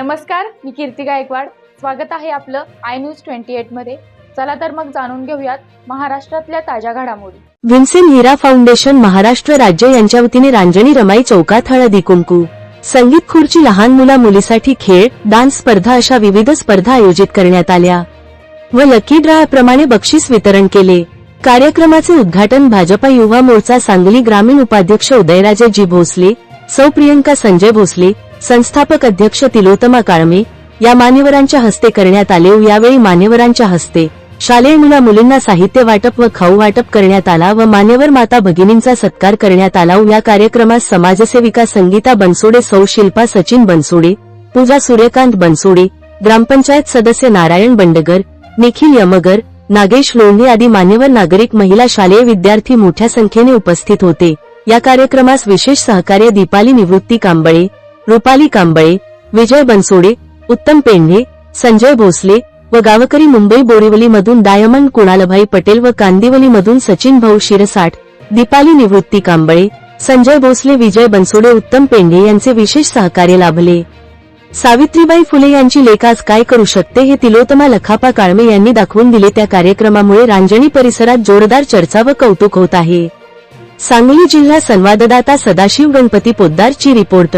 नमस्कार मी कीर्ती गायकवाड. स्वागत आहे आपलं आय न्यूज ट्वेंटी एटमध्ये. चला तर मग जाणून घेऊयात महाराष्ट्रातल्या ताज्या घडामोडी. व्हिन्सेन हिरा फाउंडेशन महाराष्ट्र राज्य यांच्या वतीने रांजणी रमाई चौकात हळदी कुंकू. संगीत खुर्ची लहान मुला मुलीसाठी खेळ डान्स स्पर्धा अशा विविध स्पर्धा आयोजित करण्यात आल्या. व लकी ड्रा प्रमाणे बक्षीस वितरण केले. कार्यक्रमाचे उद्घाटन भाजपा युवा मोर्चा सांगली ग्रामीण उपाध्यक्ष उदयराजे जी भोसले सौ प्रियंका संजय भोसले संस्थापक अध्यक्ष तिलोत्तमा काळमे या मान्यवरांच्या हस्ते करण्यात आले यावेळी मान्यवरांच्या हस्ते शालेय मुला मुलींना साहित्य वाटप व खाऊ वाटप करण्यात आला व मान्यवर माता भगिनींचा सत्कार करण्यात आला या कार्यक्रमात समाजसेविका संगीता बनसोडे सौ शिल्पा सचिन बनसोडे पूजा सूर्यकांत बनसोडे ग्रामपंचायत सदस्य नारायण बंडगर निखिल यमगर नागेश लोंढे आदी मान्यवर नागरिक महिला शालेय विद्यार्थी मोठ्या संख्येने उपस्थित होते. या कार्यक्रमास विशेष सहकार्य दीपाली निवृत्ती कांबळे रुपाली कांबळे विजय बनसोडे उत्तम पेंढे संजय भोसले व गावकरी मुंबई बोरिवलीमधून डायमंड कुणालभाई पटेल व कांदिवलीमधून सचिन भाऊ शिरसाठ दीपाली निवृत्ती कांबळे संजय भोसले विजय बनसोडे उत्तम पेंढे यांचे विशेष सहकार्य लाभले. सावित्रीबाई फुले यांची लेखाज काय करू शकते हे तिलोत्तमा लखापा काळमे यांनी दाखवून दिले त्या कार्यक्रमामुळे रांजणी परिसरात जोरदार चर्चा व कौतुक होत आहे. सांगली जिल्हा संवाददाता सदाशिव गणपती पोद्दारची रिपोर्ट